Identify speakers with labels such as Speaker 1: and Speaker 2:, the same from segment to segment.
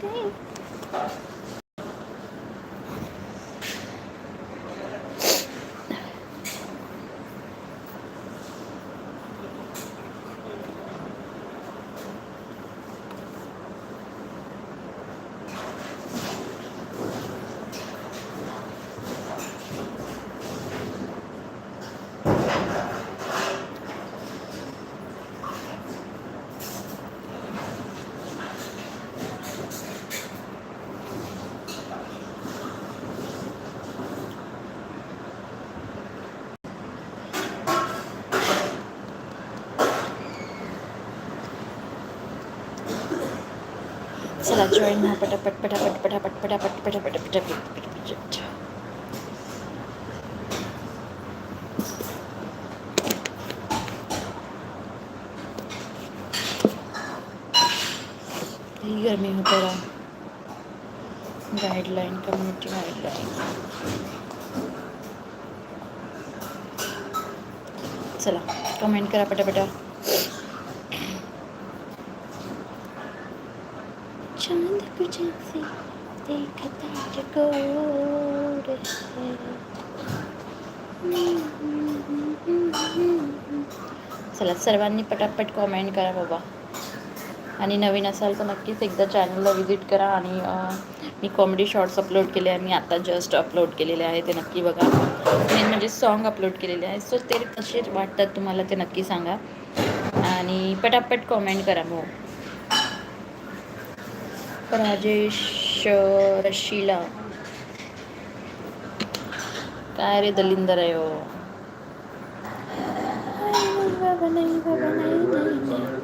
Speaker 1: tem. चला join व्हा हो, पटापट पटापट पटापट पटापट पटापट पटापट पटापट. गर्मी होते रहा गाइडलाइन कम्युनिटी गाइडलाइन चला कमेंट करा पटापटा चांद को जैसे देखता टकोर चला सर्वांनी पटापट कॉमेंट करा बाबा. आणि नवीन असाल तर नक्कीच एकदा चॅनलला व्हिजिट करा आणि मी कॉमेडी शॉर्ट्स अपलोड केले आहे मी आता जस्ट अपलोड केलेले आहे ते नक्की बघा. मेन म्हणजे सॉन्ग अपलोड केलेले आहे. सो ते कसे वाटतात तुम्हाला ते नक्की सांगा. आणि पटापट कॉमेंट करा मग राजेश रशीला. काय रे दलिंदर आहे हो नाही बाबा, नाही बाबा, नाही, नाही, नाही.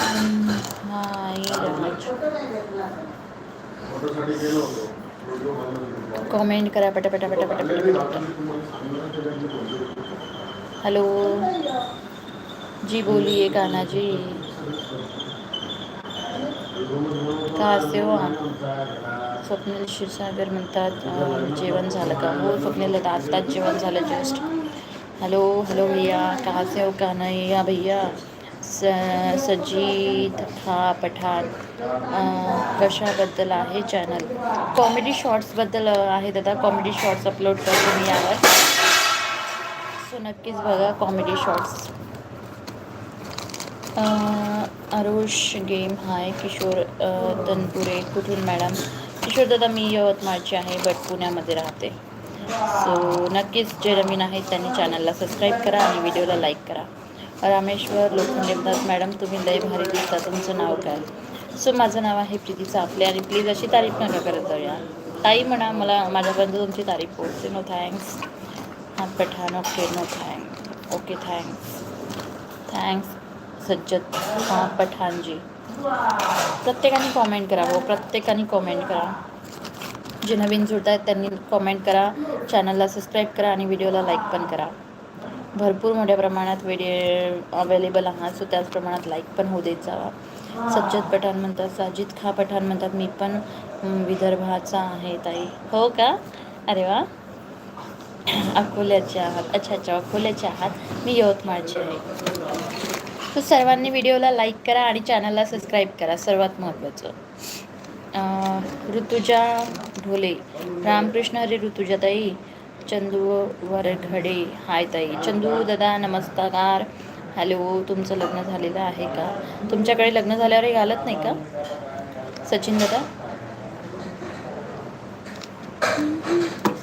Speaker 1: हम्म, हा, येईल.
Speaker 2: फोटोसाठी गेलो होतो व्हिडिओ बनवला
Speaker 1: कॉमेंट करा पटापटा पटापटा पटापटा हेलो जी बोलिए कान्हा जी। कहाँ से हो आप? स्वप्नील क्षीरसागर म्हणतात जेवण झालं का? हो स्वप्नील दादा आत्ताच जेवण झालं जस्ट हॅलो हॅलो भैया कहाँ से हो कान्हैया भैया स सजीद हा पठाण कशाबद्दल आहे चॅनल कॉमेडी शॉर्ट्सबद्दल आहे दादा कॉमेडी शॉर्ट्स अपलोड करतो मी यावर. सो नक्कीच बघा comedy shorts Aarush game hi Kishor Tanpure कुठून मॅडम? किशोर दादा मी यवतमाळची आहे बट पुण्यामध्ये राहते. सो नक्कीच जे नवीन आहेत त्यांनी चॅनलला सबस्क्राईब करा आणि व्हिडिओला लाईक करा. रामेश्वर लोखंडे म्हणतात मॅडम तुम्ही लय भारी दिसता. तुमचं नाव काय? सो माझं नाव आहे प्रीती चापले आणि प्लीज अशी तारीफ नका करत जाऊया. ताई म्हणा मला माझ्यापर्यंत तुमची तारीफ पोहोचते नो थँक्स हां Pathan. Okay no thank okay thanks thanks Sajjad हां पठाणजी. प्रत्येकाने कॉमेंट करा हो प्रत्येकाने कॉमेंट करा. जे नवीन जुळत आहेत त्यांनी कॉमेंट करा. चॅनलला सबस्क्राईब करा आणि व्हिडिओला लाईक पण करा. भरपूर मोठ्या प्रमाणात व्हिडिओ अवेलेबल आहात सो त्याच प्रमाणात लाईक पण होऊ देत जावा. सज्जत पठाण म्हणतात साजिद खा पठाण म्हणतात मी पण विदर्भाचा आहे ताई. हो का? अरे वा. अकोल्याचे आहात. अच्छा अच्छा अकोल्याचे आहात. मी यवतमाळचे आहे. तर सर्वांनी व्हिडिओला लाईक करा आणि चॅनलला सबस्क्राईब करा. सर्वात महत्त्वाचं. ऋतुजा ढोले. रामकृष्ण हरे ऋतुजा ताई चंदू वरघडे हाय ताई. चंदू दादा नमस्कार. हॅलो तुमचं लग्न झालेलं आहे का? तुमच्याकडे लग्न झाल्यावरही घालत नाही का? सचिन दादा?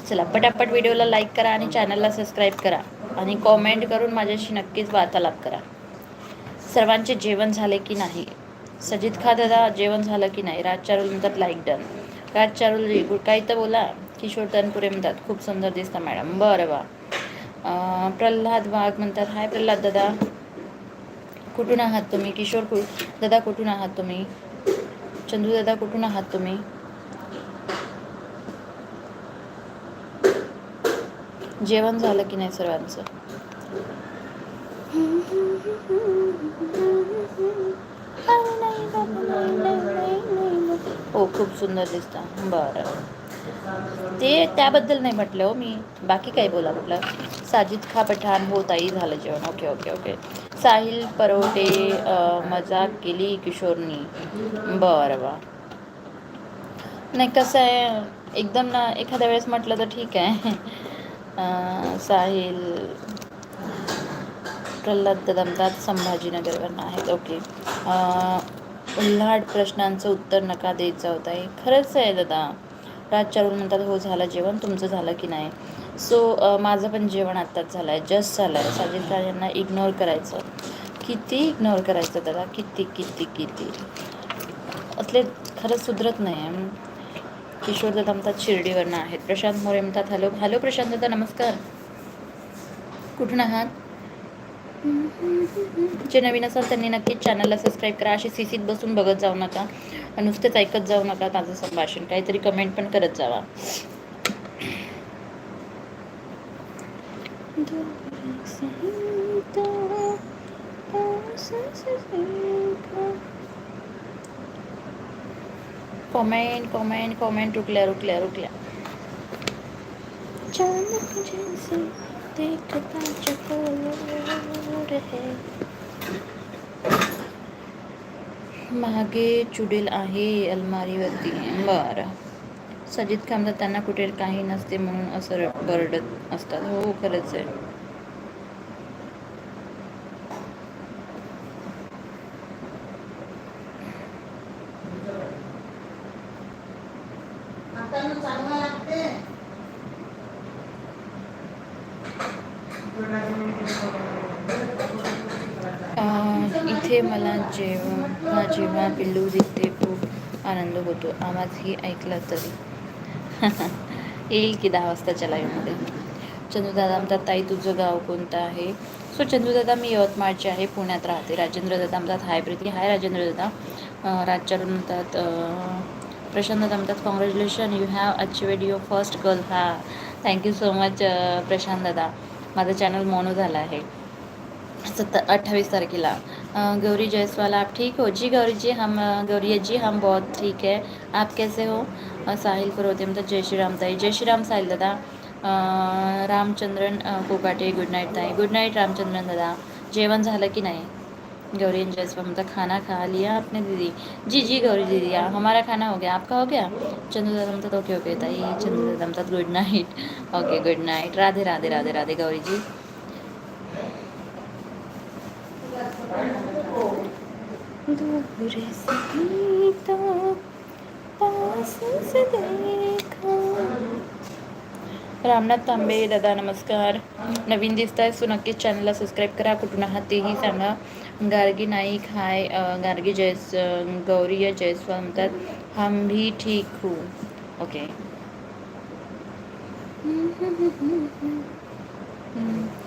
Speaker 1: चला पटापट व्हिडिओला लाईक करा आणि चॅनलला सबस्क्राईब करा. आणि कॉमेंट करून माझ्याशी नक्कीच वार्तालाप करा. सर्वांचे जेवण झाले की नाही? सजित खा दादा जेवण झालं की नाही? राज चारुल म्हणतात like done Raj Charulji good काही तर बोला. किशोर तनपुरे म्हणतात खूप सुंदर दिसतं मॅडम. बरं वा प्रल्हाद वाघ म्हणतात हाय प्रल्हाद दादा. कुठून आहात तुम्ही? किशोर कु दादा कुठून आहात तुम्ही? चंदू दादा कुठून आहात तुम्ही? जेवण झालं की नाही सर्वांचं? हो खूप सुंदर दिसतं. बरं. ते त्याबद्दल नाही म्हटलं हो मी. बाकी काही बोला म्हटलं. साजिद खा पठाण हो ताई झालं जेवण. Okay okay okay. Sahil Parvate मजाक केली किशोरनी. बरं बा नाही कसं आहे एकदम ना एखाद्या वेळेस म्हटलं तर ठीक आहे. साहिल प्रल्हाद दमदात संभाजीनगरवरनं आहेत. ओके. उल्हाड प्रश्नांचं उत्तर नका द्यायचं होतं आहे खरंच आहे दादा. राजचारून म्हणतात हो झालं जेवण. तुमचं झालं की नाही? सो माझं पण जेवण आत्ताच झालं आहे. जस्ट झालं आहे. साजिद खान यांना इग्नोर करायचं. किती इग्नोर करायचं दादा? किती किती किती? असले खरंच सुधरत नाही आहे. किशोर दादा म्हणतात शिर्डीवरनं आहेत. प्रशांत मोरे म्हणतात हॅलो हॅलो प्रशांत दादा नमस्कार. कुठून आहात? जे नवीन असाल त्यांनी नक्कीच चॅनलला सबस्क्राईब करा. अशी सीसीत बसून बघत जाऊ नका. नुसतेच ऐकत जाऊ नका माझं संभाषण. काहीतरी कमेंट पण करत जावा. कॉमेंट कमेंट कमेंट रुकल्या रुकल्या रुकल्या. देखता मागे चुडेल आहे अलमारीवरती. बरं. सजिद खामदार त्यांना कुठे काही नसते म्हणून असं र- बरडत असतात. हो खरंच आहे अं, इथे मला जेव्हा जेव्हा पिल्लू दिसते खूप आनंद होतो. आवाजही ऐकला तरी. येईल की दहा वाजताच्या लाईव्हमध्ये चंदूदादा म्हणतात ताई तुझं गाव कोणतं आहे? सो चंदूदादा मी यवतमाळचे आहे पुण्यात राहते. राजेंद्र दादा म्हणतात हाय प्रीती. हाय राजेंद्र दादा. राजचरण म्हणतात अं, प्रशांत दादा म्हणतात congratulation you have achieved your first girl हा thank you so much Prashant दादा. माझं चॅनल मोनो झालं आहे. सत्तर अठ्ठावीस तारखेला. गौरी जायसवाल आप ठीक हो? जी गौरी जी हम अ, गौरी जी हम बहुत ठीक है। आप कैसे हो? साहिल करोते म्हणतात जय श्रीराम ताई। जय श्रीराम साहिल दादा। रामचंद्रन कोकाटे गुड नाईट ताई। गुड नाईट रामचंद्रन दादा। जेवण झालं की नाही? गौरी एंड जायसवाल म्हणतात खाना खा लिया आपने दीदी। जी जी गौरी दीदी हमारा खाना हो गया। आपका हो गया? चंदू दादा म्हणतात ओके ओके ताई। चंदू दादा म्हणतात good night okay good night Radhe Radhe Radhe Radhe Gauriji दूर से तो पास से देखा। रामनाथ तांबे दादा नमस्कार. नवीन दिसत आहे सो नक्कीच चॅनलला सबस्क्राईब करा. कुठून आहात तेही सांगा. गार्गी नाईक हाय गार्गी जयस अ, गौरी जयस्वाल म्हणतात. हम भी ठीक हो. ओके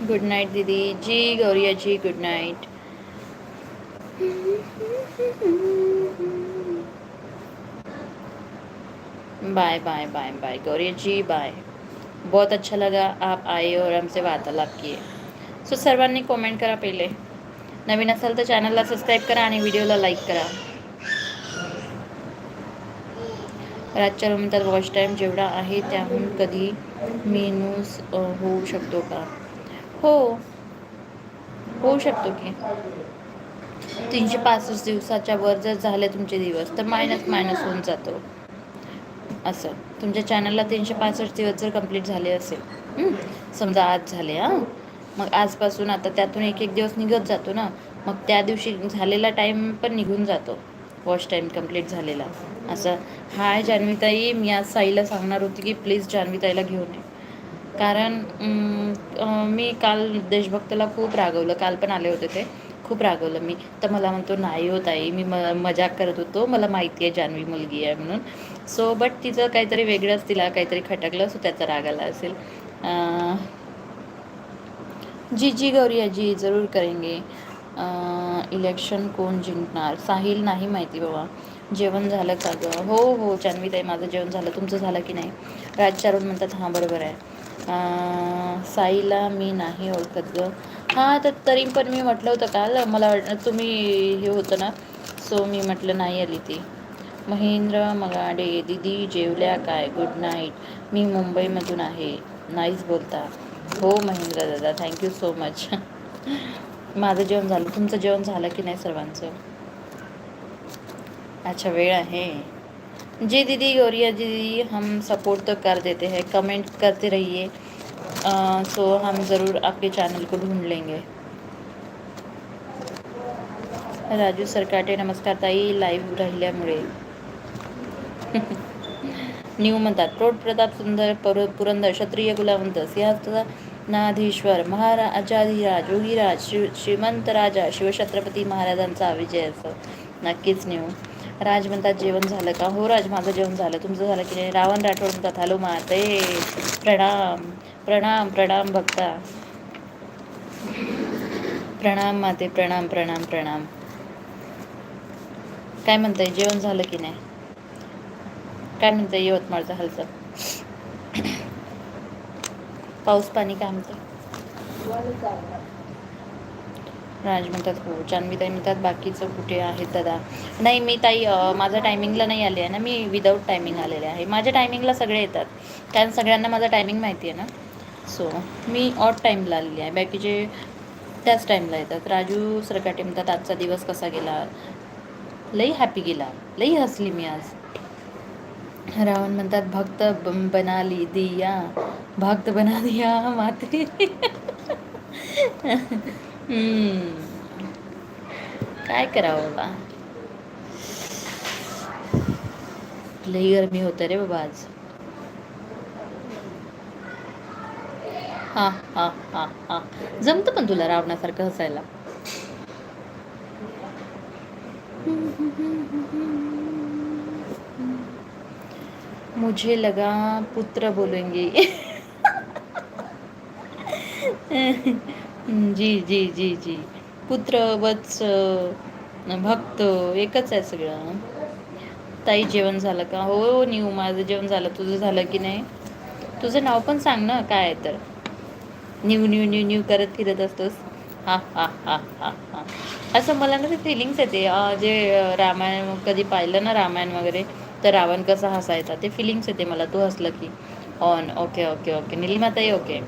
Speaker 1: गुड नाईट दीदी. जी Gauriya ji good night bye bye bye bye Gauri ji bye. बहुत अच्छा लगा आप आए और हमसे वार्तालाप किए। सो सर्वांनी कमेंट करा पहिले। नवीन असाल तर चॅनलला सबस्क्राईब करा आणि व्हिडिओला लाईक करा. रातच्या रूमतात वॉच टाईम जेवढा आहे त्याहून कधी मेनूज होऊ शकतो का? हो. होऊ शकतो की. तीनशे पासष्ट दिवसाच्या वर जर झाले तुमचे दिवस तर मायनस मायनस होऊन जातो. असं. तुमच्या चॅनलला तीनशे पासष्ट दिवस जर कंप्लीट झाले असेल समजा आज झाले हां. मग आजपासून आता त्यातून एक एक दिवस निघत जातो ना. मग त्या दिवशी झालेला टाईम पण निघून जातो. वॉश टाईम कंप्लीट झालेला. असं. हाय जान्हवीताई. मी आज साईला सांगणार होती की प्लीज जान्हवीताईला घेऊन ये. कारण मी काल देशभक्तला खूप रागवलं. काल पण आले होते ते. खूप रागवलं मी. तर मला म्हणतो नाही होत आई मी म मजाक करत होतो. मला माहिती आहे जान्हवी मुलगी आहे म्हणून. सो बट तिचं काहीतरी वेगळंच तिला काहीतरी खटकलं सो त्याचा राग आला असेल. जी जी गौरी आजी जरूर करेंगे. इलेक्शन कोण जिंकणार? साहिल नाही माहिती बाबा. जेवण झालं का गं? हो हो जान्हवी ताई माझं जेवण झालं. तुमचं झालं की नाही? राजचारून म्हणतात हां बरोबर आहे. साईला मी नाही ओळखत गं. हां तर तरी पण मी म्हटलं होतं काल मला वाटलं तुम्ही हे होतं ना सो मी म्हटलं नाही आली ती. महेंद्र मगाडे दिदी जेवल्या काय? गुड नाईट मी मुंबईमधून आहे. नाईस बोलता. हो महेंद्र दादा थँक्यू सो मच माझं जेवण झालं. तुमचं जेवण झालं की नाही सर्वांचं? अच्छा वेळ आहे. जी दीदी गौरिया दीदी हम सपोर्ट तो कर देते हैं. कमेंट करते रहिए. सो हम ज़रूर आपके चैनल को ढूंढ लेंगे। राजू सरकाटे नमस्कार ताई लाईव्ह राहिल्यामुळे. न्यू म्हणतात प्रौढ प्रताप सुंदर पर पुरंदर क्षत्रिय गुलावंत सिंहस्तनाधीश्वर महाराजाधिराज योगीराज शिव श्रीमंत राजा शिवछत्रपती महाराजांचा विजय असो. नक्कीच न्यू. राज म्हणतात जेवण झालं का? हो राज माझं जेवण झालं. तुमचं झालं की नाही? रावण राठोड म्हणतात हॅलो माते प्रणाम. प्रणाम प्रणाम भक्ता. प्रणाम माते प्रणाम प्रणाम प्रणाम. काय म्हणताय? जेवण झालं की नाही? काय म्हणताय यवतमाळचा हालचाल? पाऊस पाणी काय म्हणतं राज म्हणतात हो. जान्हवीताई म्हणतात बाकीचं कुठे आहेत दादा? नाही मी ताई माझ्या टायमिंगला नाही आले आहे ना. मी विदाऊट टायमिंग आलेले आहे. माझ्या टायमिंगला सगळे येतात. कारण सगळ्यांना माझा टायमिंग माहिती आहे ना. सो मी ऑट टाईमला आलेली आहे. बाकीचे त्याच टाईमला येतात. राजू सरकाटे म्हणतात आजचा दिवस कसा गेला? लई हॅपी गेला. लई हसली मी आज. रावण म्हणतात भक्त बम- बना ली दिया. भक्त बना दिया मात्री काय करावं बाबा? लई गरमी होतं रे बाबा आज. हा हा हा हा. जमतं पण तुला रावणासारखं हसायला? मुझे लगा पुत्र बोलेंगे. जी जी जी जी. पुत्र वत्स भक्त एकच आहे सगळं. ताई जेवण झालं का? हो, हो न्यू माझं जेवण झालं. तुझं झालं की नाही? तुझं नाव पण सांग ना काय आहे तर. न्यू न्यू न्यू न्यू करत फिरत असतोस. हा हा हा हा हा. असं मला ना ते फिलिंग्स येते. जे रामायण कधी पाहिलं ना रामायण वगैरे तर रावण कसा हसायचा ते फिलिंग्स येते मला. तू हसलं की. ऑन ओके ओके ओके निलिमाताई ओके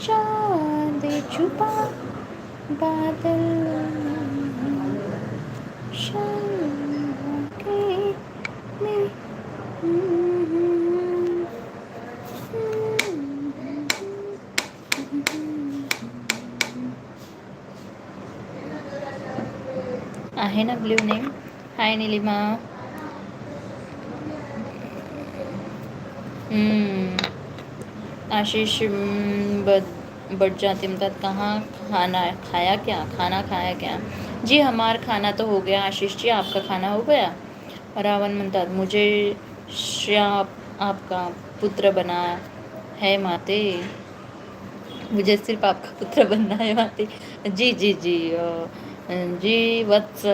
Speaker 1: चांद छुपा बादल शाम के में आहे ना blue name hi Nilima. Ashish बढ़ जाती मतलब कहाँ खाना खाया क्या खाना खाया क्या जी हमारा खाना तो हो गया आशीष जी आपका खाना हो गया रावण म्हणतात मुझे श्याप आपका पुत्र बना है माते। मुझे सिर्फ आपका पुत्र बनना है माते। जी जी जी जी वत्स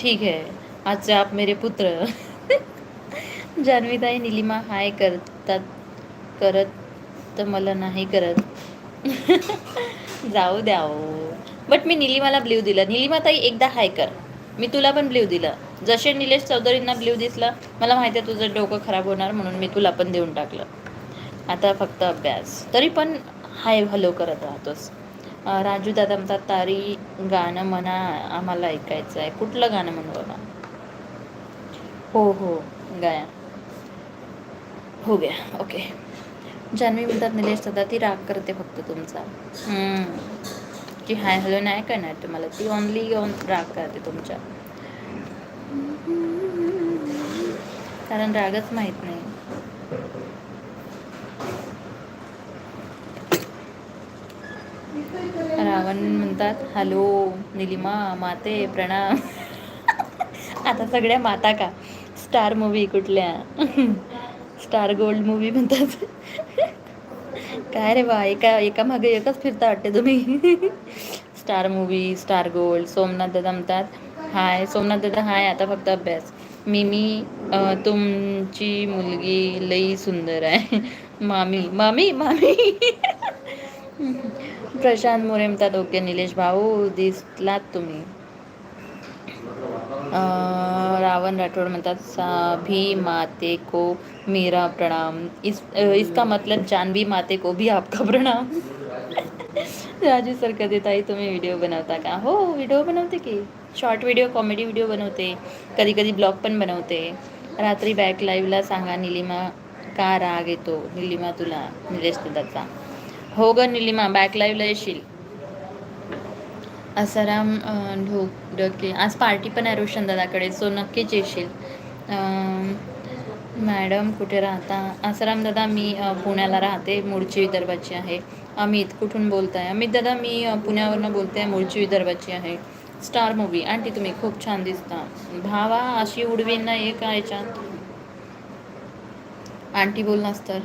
Speaker 1: ठीक है। आज से आप मेरे पुत्र। जानवीताई निलिमा हाय करतात करत तर मला नाही करत। जाऊ द्या हो। बट मी निलिमाला ब्ल्यू दिलं. निलिमाताई एकदा हाय कर. मी तुला पण ब्ल्यू दिलं. जसे निलेश चौधरींना ब्ल्यू दिसला मला माहिती आहे तुझं डोकं खराब होणार म्हणून मी तुला पण देऊन टाकलं. आता फक्त अभ्यास. तरी पण हाय हलो करत राहतोस. राजू दादा म्हणतात तारी गाणं म्हणा आम्हाला ऐकायचं आहे. कुठलं गाणं म्हणू बाबा हो हो गाया. हो गया. ओके जान्हवी म्हणतात निलेश दादा ती राग करते फक्त तुमचा. हम्म. ती हाय हॅलो नाही करणार. तुम्हाला ती ओनली ऑन राग करते तुमच्या. कारण रागच माहीत नाही. रावण म्हणतात हॅलो निलिमा माते प्रणाम. आता सगळ्या माता का? स्टार मूवी कुठल्या? स्टार गोल्ड मूवी म्हणतात. काय रे बा एका एका मागे एकच फिरता वाटते तुम्ही. Star movie star gold Somnath दादा म्हणतात हाय सोमनाथ दादा हाय आता फक्त अभ्यास. मिमी मी तुमची मुलगी लई सुंदर आहे. मामी मामी मामी. प्रशांत मोरे म्हणतात ओके निलेश भाऊ दिसलात तुम्ही. अं, रावण राठोड म्हणतात साभी माते को मेरा प्रणाम. इस इसका मतलब जानवी माते को भी आपका प्रणाम। राजू सर कधी ताई तुम्ही व्हिडिओ बनवता का? हो व्हिडिओ बनवते की। शॉर्ट व्हिडिओ कॉमेडी व्हिडिओ बनवते कधी कधी ब्लॉग पण बनवते. रात्री बॅक लाईव्हला सांगा निलिमा का राग येतो? निलिमा तुला निलेश दादाचा. हो ग निलिमा बॅक लाईव्हला येशील. आसाराम ढोक डके आज पार्टी पण आहे रोशन दादाकडे सो नक्कीच येशील. मॅडम कुठे राहता? आसाराम दादा मी पुण्याला राहते मूळची विदर्भाची आहे. अमित कुठून बोलताय? अमित दादा मी पुण्यावरनं बोलते आहे मूळची विदर्भाची आहे. स्टार मूवी आंटी तुम्ही खूप छान दिसता. भावा अशी उडवीन ना एक याच्यात? आंटी बोललास तर.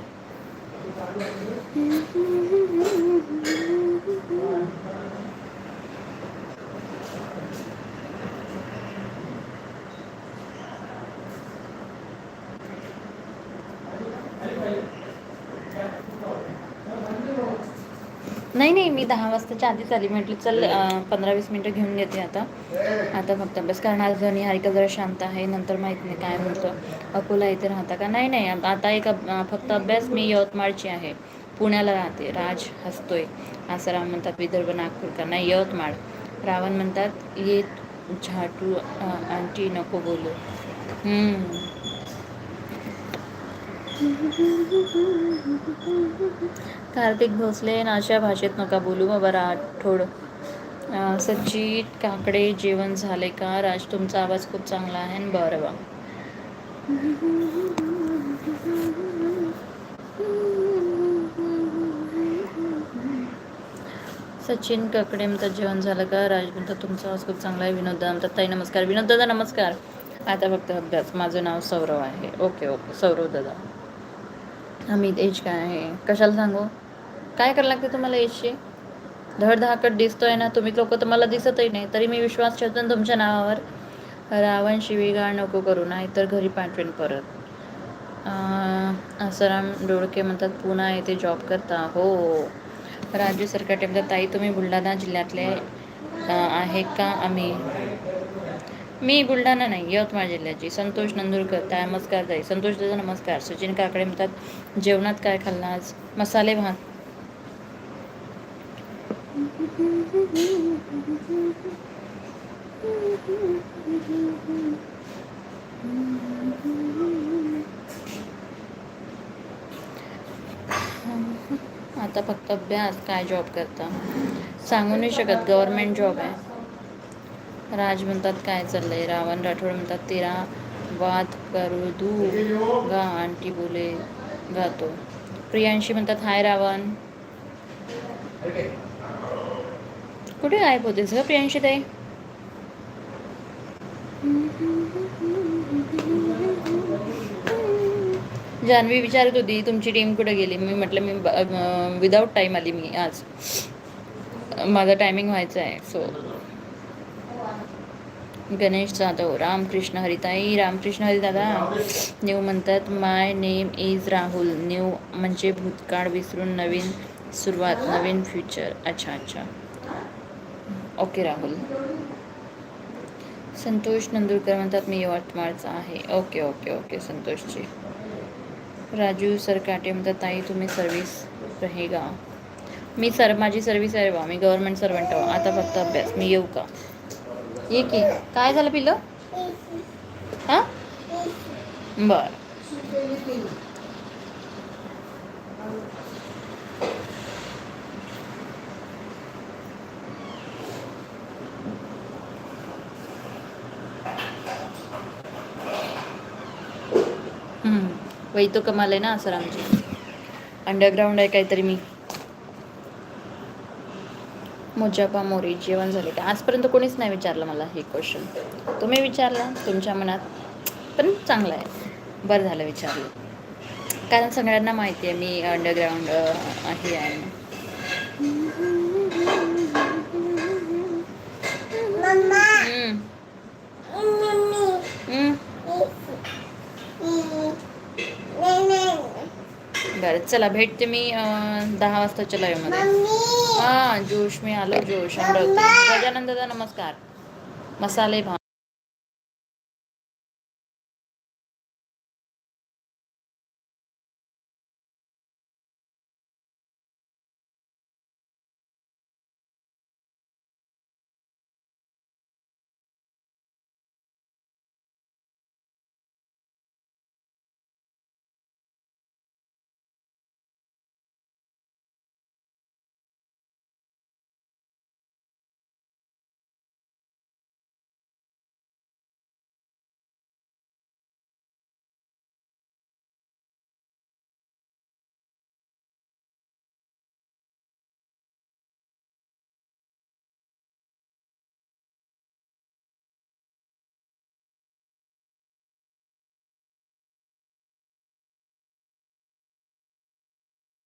Speaker 1: नाही नाही मी दहा वाजताच्या आधीच आली. म्हटलं चल पंधरा वीस मिनटं घेऊन घेते आता. आता फक्त अभ्यास कारण आज आणि हारिका जरा शांत आहे. नंतर माहीत नाही काय म्हणतं. अकोला इथे राहता का? नाही नाही. आता एक फक्त अभ्यास मी यवतमाळची आहे. पुण्याला राहते. राज हसतोय. आसाराम म्हणतात विदर्भ नागपूर का? नाही यवतमाळ. रावण म्हणतात ये झाटू आंटी नको बोलू. हम्म. कार्तिक भोसले नाशा भाषेत नका बोलू बाबा राठोड अं, सचित काकडे जेवण झाले का? राज तुमचा आवाज खूप चांगला आहे आणि बरं बा सचिन काकडे म्हणतात जेवण झालं का? राज म्हणतात तुमचा आवाज खूप चांगला आहे. विनोद दादा म्हणतात ताई नमस्कार. विनोद दादा नमस्कार. आता फक्त अभ्यास. माझं नाव सौरव आहे. Okay okay. सौरव दादा. अमित एज काय आहे? कशाला सांगू? काय करायला लागते तुम्हाला एजची धडधाकट दिसतोय ना तुम्ही लोक तर मला दिसतही नाही तरी मी विश्वास ठेवतो ना तुमच्या नावावर. रावण शिवीगाळ नको करू नाही तर घरी पाठवेन परत. आसाराम डोळके म्हणतात पुन्हा येथे जॉब करता. हो. राज्य सरकार म्हणतात ताई तुम्ही बुलढाणा जिल्ह्यातले आहे का आम्ही? मी बुलढाणा नाही यवतमाळ जिल्ह्याची. संतोष नंदुरकर ताई नमस्कार ताई. संतोष दादा नमस्कार. सचिन काकडे म्हणतात जेवणात काय खाल्लं आज? मसाले भात. आता फक्त अभ्यास काय जॉब करता? सांगू नाही शकत गव्हर्मेंट जॉब आहे. राज म्हणतात काय चाललंय? रावण राठोड म्हणतात तेरा वाद करू दू गा आंटी बोले गातो. प्रियांशी म्हणतात हाय रावण. कुठे गायब होतेस ग प्रियांशीताई जान्हवी विचारत होती तुमची टीम कुठे गेली? मी म्हटलं मी विदाऊट टाईम आली मी आज. माझा टायमिंग व्हायचा आहे सो गणेश जाधव रामकृष्ण हरिताई रामकृष्ण हरी दादा न्यू म्हणतात my name is Rahul new म्हणजे भूतकाळ विसरून नवीन सुरुवात नवीन फ्युचर अच्छा अच्छा. ओके राहुल. संतोष नंदुरकर म्हणतात मी यवतमाळचा आहे. Okay okay okay Santoshji. Raju Sarkate म्हणतात ताई तुम्ही सर्विस रहेगा. मी सर माझी सर्विस आहे बा मी गव्हर्नमेंट सर्वंट आहे आता फक्त अभ्यास मी येऊ का? ये की. काय झालं पिलं हां? बरं. वही तो कमाल आहे ना सर आमची. अंडरग्राऊंड आहे काहीतरी मी. मोजापा मोरी जेवण झाले का? आजपर्यंत कोणीच नाही विचारलं मला हे क्वेश्चन तुम्ही विचारला तुमच्या मनात. पण चांगलं आहे. बरं झालं विचारलं. कारण सगळ्यांना माहिती आहे मी अंडरग्राऊंड आहे आहे बरं चला भेटते मी दहा वाजता चला मध्ये. हां जोश मी आलो जोश गजानन दादा नमस्कार. मसाले भाव